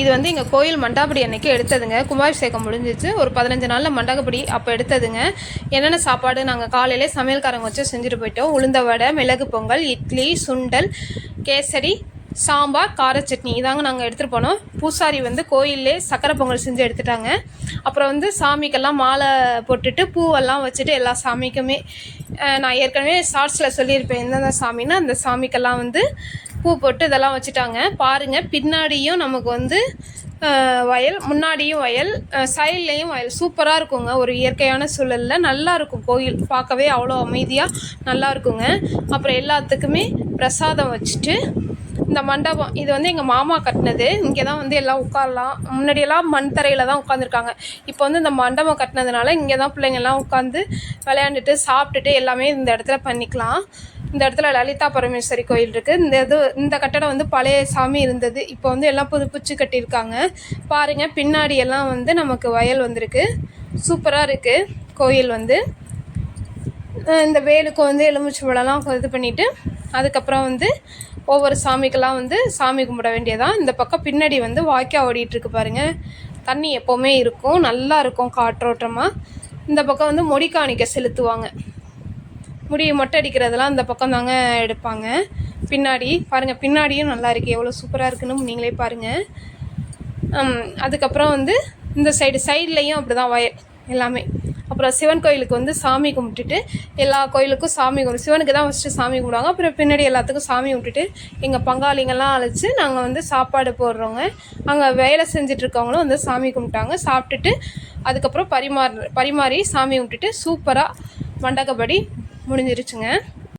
இது வந்து எங்கள் கோயில் மண்டாபடி அன்னைக்கு எடுத்ததுங்க. கும்பாபிஷேகம் முடிஞ்சிச்சு. ஒரு பதினஞ்சு நாளில் மண்டகப்படி அப்போ எடுத்ததுங்க. என்னென்ன சாப்பாடு நாங்கள் காலையிலே சமையல்காரங்க வச்சு செஞ்சுட்டு போயிட்டோம். உளுந்த வடை மிளகு பொங்கல் இட்லி சுண்டல் கேசரி சாம்பார் கார சட்னி. இதாங்க நாங்கள் எடுத்துகிட்டு போனோம். பூசாரி வந்து கோயிலே சக்கரை பொங்கல் செஞ்சு எடுத்துட்டாங்க. அப்புறம் வந்து சாமிக்கெல்லாம் மாலை போட்டுட்டு பூவெல்லாம் வச்சுட்டு எல்லா சாமிக்குமே நான் ஏற்கனவே ஷார்ட்ஸில் சொல்லியிருப்பேன். எந்தெந்த சாமின்னா அந்த சாமிக்கெல்லாம் வந்து பூ போட்டு இதெல்லாம் வச்சுட்டாங்க. பாருங்கள் பின்னாடியும் நமக்கு வந்து வயல் முன்னாடியும் வயல் சைட்லேயும் வயல். சூப்பராக இருக்குங்க. ஒரு இயற்கையான சூழலில் நல்லா இருக்கும். கோயில் பார்க்கவே அவ்வளோ அமைதியாக நல்லா இருக்குங்க. அப்புறம் எல்லாத்துக்குமே பிரசாதம் வச்சுட்டு இந்த மண்டபம் இது வந்து எங்கள் மாமா கட்டினது. இங்கே தான் வந்து எல்லாம் உட்காரலாம். முன்னாடியெல்லாம் மண் தரையில் தான் உட்காந்துருக்காங்க இப்போ வந்து இந்த மண்டபம் கட்டினதுனால இங்கே தான் பிள்ளைங்கள்லாம் உட்காந்து விளையாண்டுட்டு சாப்பிட்டுட்டு எல்லாமே இந்த இடத்துல பண்ணிக்கலாம். இந்த இடத்துல லலிதா பரமேஸ்வரி கோயில் இருக்குது இந்த இது இந்த கட்டடம் வந்து பழைய சாமி இருந்தது. இப்போ வந்து எல்லாம் புதுப்பிச்சு கட்டியிருக்காங்க. பாருங்கள் பின்னாடி எல்லாம் வந்து நமக்கு வயல் வந்திருக்கு. சூப்பராக இருக்குது கோயில் வந்து. இந்த வேலுக்கு வந்து எலுமிச்சு பழம்லாம் இது பண்ணிவிட்டு அதுக்கப்புறம் வந்து ஒவ்வொரு சாமிக்கெல்லாம் வந்து சாமி கும்பிட வேண்டியதான் இந்த பக்கம் பின்னாடி வந்து வாய்க்கா ஓடிட்டுருக்கு பாருங்கள் பாருங்க. தண்ணி எப்போவுமே இருக்கும். நல்லா இருக்கும் காற்றோட்டமாக இந்த பக்கம் வந்து மொடிக்காணிக்க செலுத்துவாங்க. முடி மொட்டை அடிக்கிறதெல்லாம் இந்த பக்கம் தாங்க எடுப்பாங்க. பின்னாடி பாருங்கள் பின்னாடியும் நல்லா இருக்குது எவ்வளோ சூப்பராக இருக்குன்னு நீங்களே பாருங்கள் அதுக்கப்புறம் வந்து இந்த சைடு சைட்லேயும் அப்படி தான் வயல் எல்லாமே. அப்புறம் சிவன் கோயிலுக்கு வந்து சாமி கும்பிட்டுட்டு எல்லா கோயிலுக்கும் சாமி கும்பிடு சிவனுக்கு தான் ஃபஸ்ட்டு சாமி கும்பிடுவாங்க. அப்புறம் பின்னாடி எல்லாத்துக்கும் சாமி விட்டுட்டு எங்கள் பங்காளிங்கெல்லாம் அழைச்சி நாங்கள் வந்து சாப்பாடு போடுறோங்க அங்கே வேலை செஞ்சிட்ருக்கவங்களும் வந்து சாமி கும்பிட்டாங்க. சாப்பிட்டுட்டு அதுக்கப்புறம் பரிமாறு பரிமாறி சாமி விட்டுட்டு சூப்பராக மண்டகப்படி முடிஞ்சிருச்சுங்க.